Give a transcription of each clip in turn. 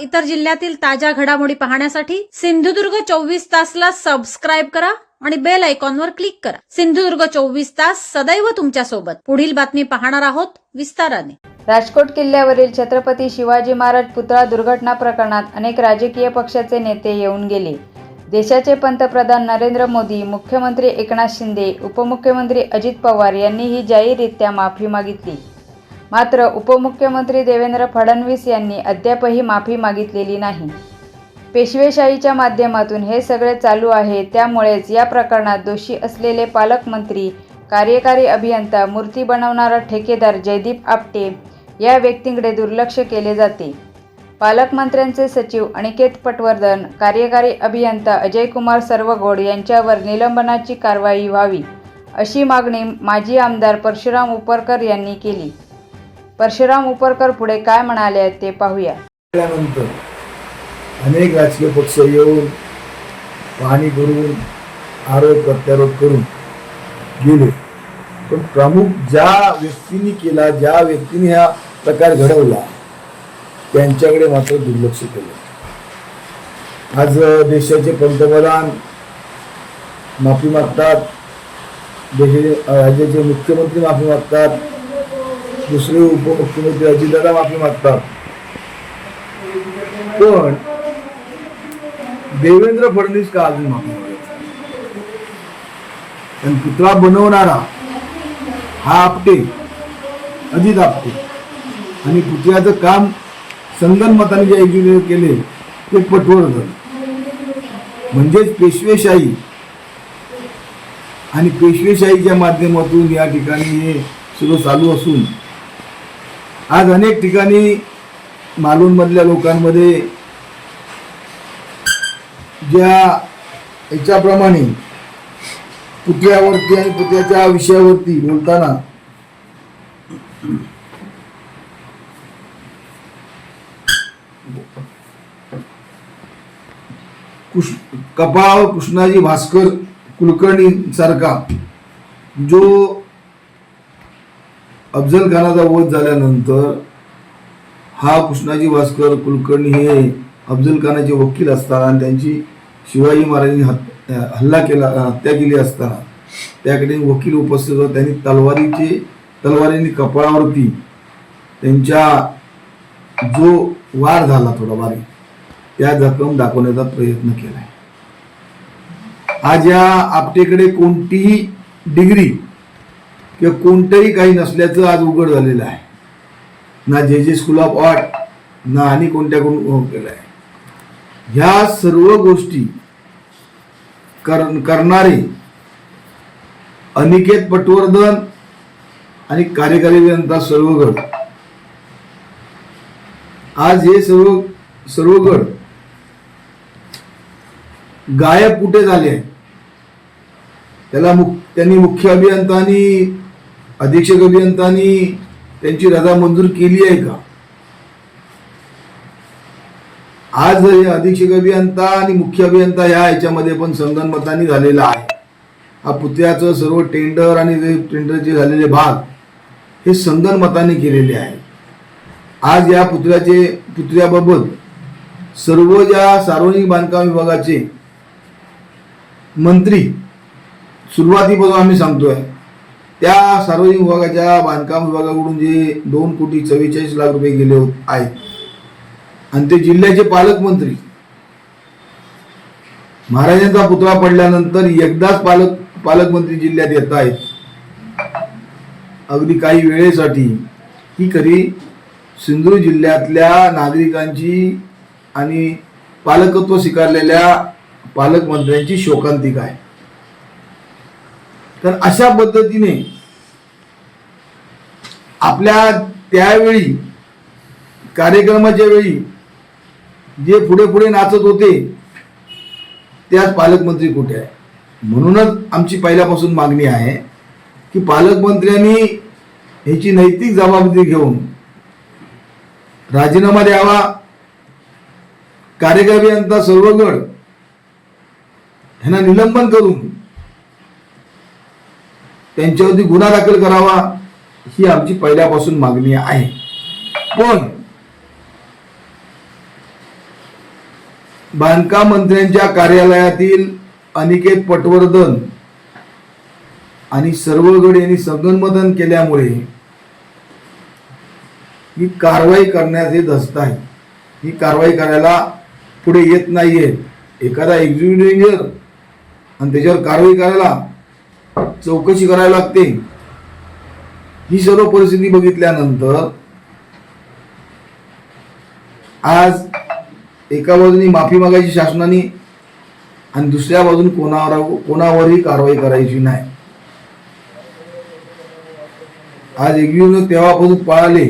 इतर जिल्ह्यातील ताज्या घडामोडी पाहण्यासाठी सिंधुदुर्ग चोवीस तासला सबस्क्राईब करा आणि बेल आयकॉनवर क्लिक करा. सिंधुदुर्ग चोवीस तास सदैव तुमच्यासोबत पुढील बातमी पाहणार आहोत विस्ताराने. राजकोट किल्ल्यावरील छत्रपती शिवाजी महाराज पुतळा दुर्घटना प्रकरणात अनेक राजकीय पक्षाचे नेते येऊन गेले. देशाचे पंतप्रधान नरेंद्र मोदी मुख्यमंत्री एकनाथ शिंदे उपमुख्यमंत्री अजित पवार यांनीही जाहीररित्या माफी मागितली. मात्र उपमुख्यमंत्री देवेंद्र फडणवीस यांनी अद्यापही माफी मागितलेली नाही. पेशवेशाहीच्या माध्यमातून हे सगळे चालू आहे त्यामुळेच या प्रकरणात दोषी असलेले पालकमंत्री कार्यकारी अभियंता मूर्ती बनवणारा ठेकेदार जयदीप आपटे या व्यक्तींकडे दुर्लक्ष केले जाते. पालकमंत्र्यांचे सचिव अनिकेत पटवर्धन कार्यकारी अभियंता अजयकुमार सर्वगोड यांच्यावर निलंबनाची कारवाई व्हावी अशी मागणी माजी आमदार परशुराम उपरकर यांनी केली. परशुराम उपरकर पुढे काय म्हणाले ते पाहूया. त्यानंतर अनेक राजकीय पक्ष येऊन पाहणी करून आरोप प्रत्यारोप करून गेले. पण प्रमुख ज्या व्यक्तींनी केला ज्या व्यक्तीने हा प्रकार घडवला त्यांच्याकडे मात्र दुर्लक्ष केलं. आज देशाचे पंतप्रधान माफी मागतात देशाचे राज्याचे मुख्यमंत्री माफी मागतात दुसरे उपमुख्यमंत्री अजितदादा माफी मागतात. पण देवेंद्र फडणवीस का अजून माफी मागत? पुतळा बनवणारा हा आपटे अजित आपटे. आणि पुतळ्याचं काम संगनमताने जे इंजिनियर केले ते पटवर्धन म्हणजेच पेशवेशाही आणि पेशवेशाहीच्या माध्यमातून या ठिकाणी हे सगळं चालू असून आज अनेक ठिकाणी मालूनमधल्या लोकांमध्ये ज्या याच्याप्रमाणे पुतळ्यावरती आणि पुतळ्याच्या विषयावरती बोलताना कुश कपाळावर कृष्णाजी भास्कर कुलकर्णी सारखा जो अफजल खानाचा वध झाल्यानंतर हा कृष्णाजी भास्कर कुलकर्णी हे अफजल खानाचे वकील असताना आणि त्यांची शिवाजी महाराजांनी हत हल्ला केला हत्या केली असताना त्याकडे वकील उपस्थित होता. त्यांनी तलवारीचे तलवारीने कपाळावरती त्यांच्या जो वार झाला थोडा बारीक त्या जखम दाखवण्याचा प्रयत्न केलाय आज या आपटेकडे कोणतीही डिग्री किंवा कोणतंही काही नसल्याचं आज उघड झालेलं आहे. ना जे जे स्कूल ऑफ आर्ट ना आणि कोणत्याकडून केलं आहे. ह्या सर्व गोष्टी कर करणारे अनिकेत पटवर्धन आणि कार्यकारी अभियंता सर्वगड आज हे सर्व सर्वगड गायब कुठे झाले त्याला मुख त्यांनी मुख्य अभियंतानी अधीक्षक अभियंतांनी त्यांची रजा मंजूर केली आहे का? आज हे अधीक्षक अभियंता आणि मुख्य अभियंता ह्या याच्यामध्ये पण संगनमतानी झालेला आहे. हा पुतळ्याचं सर्व टेंडर आणि टेंडरचे झालेले भाग हे संगनमताने केलेले आहे आज या पुतळ्याचे पुतळ्याबाबत सर्व ज्या सार्वजनिक बांधकाम विभागाचे मंत्री सुरुवातीपासून आम्ही सांगतोय त्या सार्वजनिक विभागाच्या बांधकाम विभागाकडून जे दोन कोटी चव्वेचाळीस लाख रुपये गेले होत आहेत. आणि ते जिल्ह्याचे पालकमंत्री महाराजांचा पुतळा पडल्यानंतर एकदाच पालक पालकमंत्री जिल्ह्यात येत आहेत. अगदी काही वेळेसाठी ही खरी सिंधुदुर्ग जिल्ह्यातल्या नागरिकांची आणि पालकत्व स्वीकारलेल्या पालकमंत्र्यांची शोकांतिका आहे. तर अशा पद्धतीने आपल्या त्यावेळी कार्यक्रमाच्या वेळी जे पुढे पुढे नाचत होते त्याच पालकमंत्री कुठे आहे? म्हणूनच आमची पहिल्यापासून मागणी आहे की पालकमंत्र्यांनी ह्याची नैतिक जबाबदारी घेऊन राजीनामा द्यावा. कार्यकारी यांचा सर्वगड ह्यांना निलंबन करून त्यांच्यावरती गुन्हा दाखल करावा ही आमची पहिल्यापासून मागणी आहे. पण बांधकाम मंत्र्यांच्या कार्यालयातील अनिकेत पटवर्धन आणि सर्वगड यांनी संगनमदन केल्यामुळे ही कारवाई करण्यात येत असत आहे ही कारवाई करायला पुढे येत नाहीये. एखादा एक्झिक्युटिव्ह इंजिनियर आणि त्याच्यावर कारवाई करायला चौकशी करायला लागते. ही सर्व परिस्थिती बघितल्यानंतर आज एका बाजूनी माफी मागायची शासनाने आणि दुसऱ्या बाजून कोणावर कोणावरही कारवाई करायची नाही. आज एक्झिक्युटिव्ह तेव्हापासून पळाले.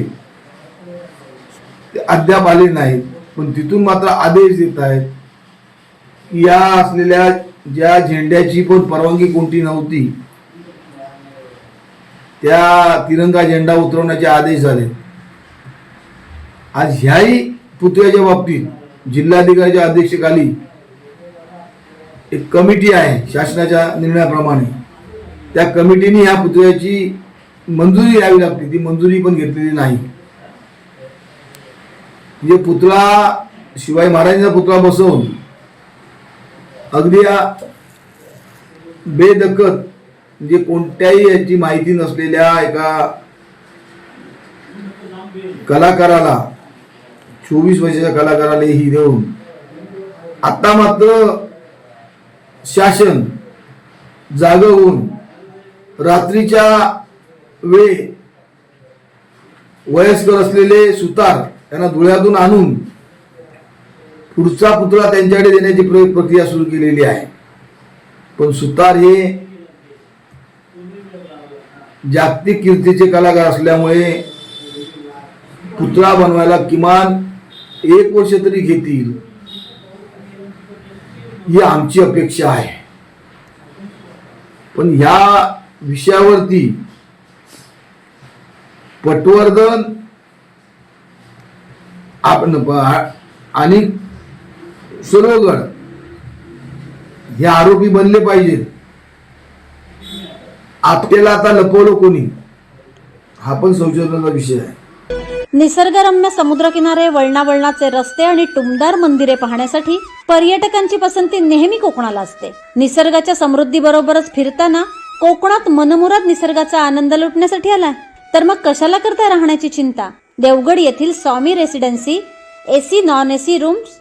ते अद्याप आले नाहीत. पण तिथून मात्र आदेश देत आहेत या असलेल्या ज्या झेंड्याची पण परवानगी कोणती नव्हती त्या तिरंगा झेंडा उतरवण्याचे आदेश झाले. आज ह्याही पुतळ्याच्या बाबतीत जिल्हाधिकाऱ्याच्या अध्यक्षतेखाली एक कमिटी आहे शासनाच्या निर्णयाप्रमाणे. त्या कमिटीने ह्या पुतळ्याची मंजुरी द्यावी लागते ती मंजुरी पण घेतलेली नाही. म्हणजे पुतळा शिवाय महाराजांचा पुतळा बसवून अगदी या बेदखत म्हणजे कोणत्याही याची माहिती नसलेल्या एका कलाकाराला चोवीस वर्षाच्या कलाकाराला ही देऊन आता मात्र शासन जाग होऊन रात्रीच्या वेळी वयस्कर असलेले सुतार त्यांना धुळ्यातून आणून पुढचा पुतळा त्यांच्याकडे देण्याची प्रयोग प्रक्रिया सुरू केलेली आहे. पण सुतार हे जागतिक कीर्तीचे कलाकार असल्यामुळे पुतळा बनवायला किमान एक वर्ष तरी घेतील ही आमची अपेक्षा आहे. पण ह्या विषयावरती पटवर्धन आपण आणि सर्वगड हे आरोपी बनले पाहिजेत. आपल्याला आता लपवलं कोणी? हा पण संशोधनाचा विषय आहे. निसर्गरम्य समुद्रकिनारे वळणावळणाचे रस्ते आणि टुमदार मंदिरे पाहण्यासाठी पर्यटकांची पसंती नेहमी कोकणाला असते. निसर्गाच्या समृद्धीबरोबरच फिरताना कोकणात मनमुराद निसर्गाचा आनंद लुटण्यासाठी आलाय. तर मग कशाला करता राहण्याची चिंता? देवगड येथील Swami residency AC non AC rooms